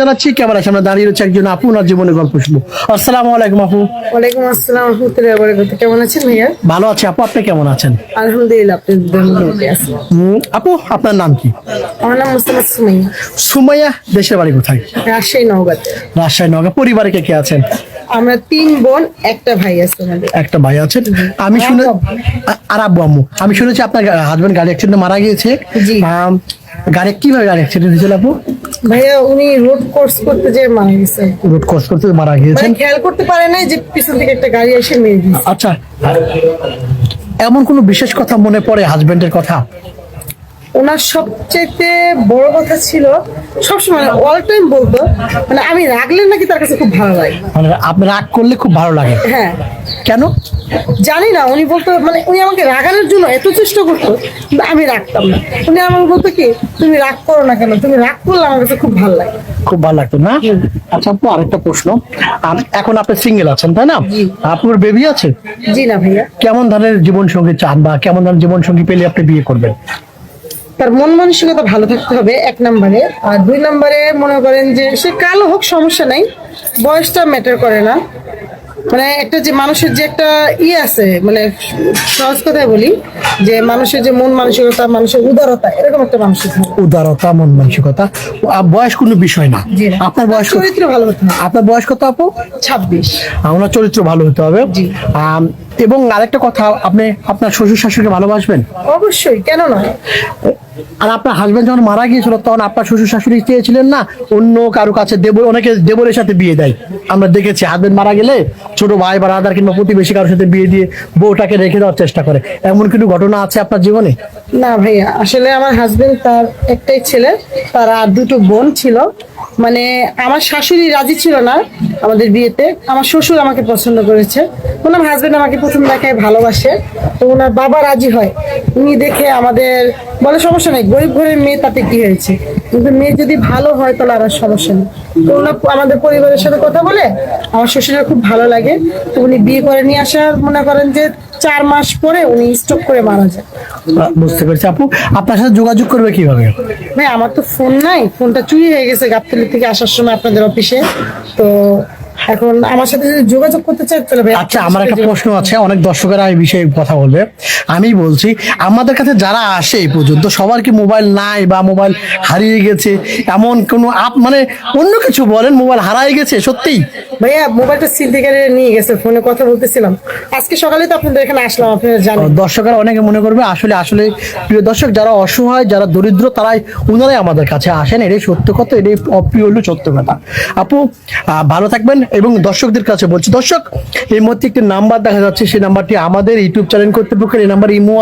জানাচ্ছি ক্যামেরার সামনে দাঁড়িয়ে রয়েছে একজন আপু ওনার জীবনের গল্প শুনব। আসসালামু আলাইকুম আপু। ওয়ালাইকুম আসসালাম রহমতুল্লাহ কেমন আছেন ভাইয়া? ভালো আছি আপু আপনি কেমন আছেন? আলহামদুলিল্লাহ আপনি আছি আপু আপনার নাম কি? আমার নাম সুমাইয়া। সুমাইয়া দেশের বাড়ি কোথায়? রাজশাহী নওগাঁতে। রাজশাহী পরিবারে কে কে আছেন? আমরা তিন বোন একটা ভাই আছে আমাদের। একটা ভাই আছেন। আমি শুনে আর আব্বু আম্মু। আমি শুনেছি আপনার হাজবেন্ড গাড়ি অ্যাক্সিডেন্টে মারা গিয়েছে। জি। গাড়ি কীভাবে গাড়ি অ্যাক্সিডেন্ট হয়েছিল আপু? ভাইয়া উনি রোড কোর্স করতে যে মারা গেছে। রোড ক্রস করতে মারা মানে খেয়াল করতে পারে নাই যে পিছন থেকে একটা গাড়ি এসে মেরে দিয়েছে। আচ্ছা এমন কোনো বিশেষ কথা মনে পড়ে হাজবেন্ডের কথা? ওনার সবচেয়ে বড় কথা ছিল সবসময় অল টাইম বলতো মানে আমি রাখলে নাকি তার কাছে খুব ভালো লাগে। মানে আপনি রাগ করলে খুব ভালো লাগে। হ্যাঁ। কেন? জানি না উনি বলতো মানে উনি আমাকে রাগানোর জন্য এত চেষ্টা করতো কিন্তু আমি রাখতাম না। উনি আমাকে বলতো কি তুমি রাগ করো না কেন? তুমি রাগ করলে আমার কাছে খুব ভালো লাগে। খুব ভালো লাগতো না? আচ্ছা আপু আরেকটা প্রশ্ন। এখন আপনি সিঙ্গেল আছেন তাই না। আপনার বেবি আছে? জি না ভাইয়া। কেমন ধরনের জীবন সঙ্গী চান বা কেমন ধরনের জীবন সঙ্গী পেলে আপনি বিয়ে করবেন? তার মন মানসিকতা ভালো থাকতে হবে এক নম্বরে। আর দুই নম্বরে মনে করেন যে সে কালো হোক সমস্যা নাই। বয়সটা ম্যাটার করে না। মানে একটা যে মানুষের যে একটা ই আছে মানে সহজ কথায় বলি যে মানুষের যে মন মানসিকতা মানুষের উদারতা এরকম একটা মানুষের উদারতা মন মানসিকতা। বয়স কোনো বিষয় না। আপনার বয়স চরিত্র ভালো হতে হবে। আপনার বয়স কত আপু? ছাব্বিশ। আহ, চরিত্র ভালো হতে হবে। এবং আরেকটা কথা আপনি আপনার শ্বশুর শাশুড়িকে ভালোবাসবেন? অবশ্যই কেন নয়? আর আপনার হাজবেন্ড যখন মারা গিয়েছিল তখন আপনার শ্বশুর শাশুড়ি চেয়েছিলেন না অন্য কারও কাছে দেবর অনেকে দেবরের সাথে বিয়ে দেয়। আমরা দেখেছি হাজবেন্ড মারা গেলে ছোট ভাই বা রাদার কিংবা প্রতিবেশী কারোর সাথে বিয়ে দিয়ে বউটাকে রেখে দেওয়ার চেষ্টা করে। এমন কিছু ঘটনা আছে আপনার জীবনে? না ভাইয়া, আসলে আমার হাজবেন্ড তার একটাই ছেলে, তার আর দুটো বোন ছিল। মানে আমার শাশুড়ি রাজি ছিল না আমাদের বিয়েতে। আমার শ্বশুর আমাকে পছন্দ করেছে। ওনার হাজবেন্ড আমাকে প্রথম দেখায় ভালোবাসে। তো ওনার বাবা রাজি হয়। উনি দেখে আমাদের বলে, সমস্যা নেই, গরিব ঘরের মেয়ে, তাতে কি হয়েছে? কিন্তু মেয়ে যদি ভালো হয়, তাহলে আর সমস্যা নেই। তো ওনার আমাদের পরিবারের সাথে কথা বলে, আমার শ্বশুরের খুব ভালো লাগে। তো উনি বিয়ে করে নিয়ে আসার, মনে করেন যে চার মাস পরে উনি স্ট্রোক করে মারা যায় আহ, বুঝতে পেরেছি। আপু আপনার সাথে যোগাযোগ করবে কীভাবে? ভাই আমার তো ফোন নাই। ফোনটা চুরি হয়ে গেছে গাবতলি থেকে আসার সময় আপনাদের অফিসে তো এখন আমার সাথে যদি যোগাযোগ করতে চাই তাহলে আচ্ছা আমার একটা প্রশ্ন আছে অনেক দর্শকেরা এই বিষয়ে কথা বলবে আমি বলছি আমাদের কাছে যারা আসে এই পর্যন্ত সবার কি মোবাইল নাই বা মোবাইল হারিয়ে গেছে? এমন কোনো আপ মানে অন্য কিছু বলেন মোবাইল হারাই গেছে সত্যি ভাইয়া মোবাইলটা সিদ্দিকারে নিয়ে গেছে ফোনে কথা বলতেছিলাম। আজকে সকালে তো আপনাদের এখানে আসলাম আপনারা জানেন। দর্শকরা অনেকে মনে করবে আসলে আসলে প্রিয় দর্শক যারা অসহায় যারা দরিদ্র তারাই ওনারাই আমাদের কাছে আসেন। এটাই সত্য কথা এটাই অপ্রিয় সত্য কথা। আপু ভালো থাকবেন এবং দর্শকদের কাছে বলছি, দর্শক, এই মুহূর্তে একটি নাম্বার দেখা যাচ্ছে, সেই নাম্বারটি আমাদের ইউটিউব চ্যানেল কর্তৃপক্ষের, এই নাম্বার ইমো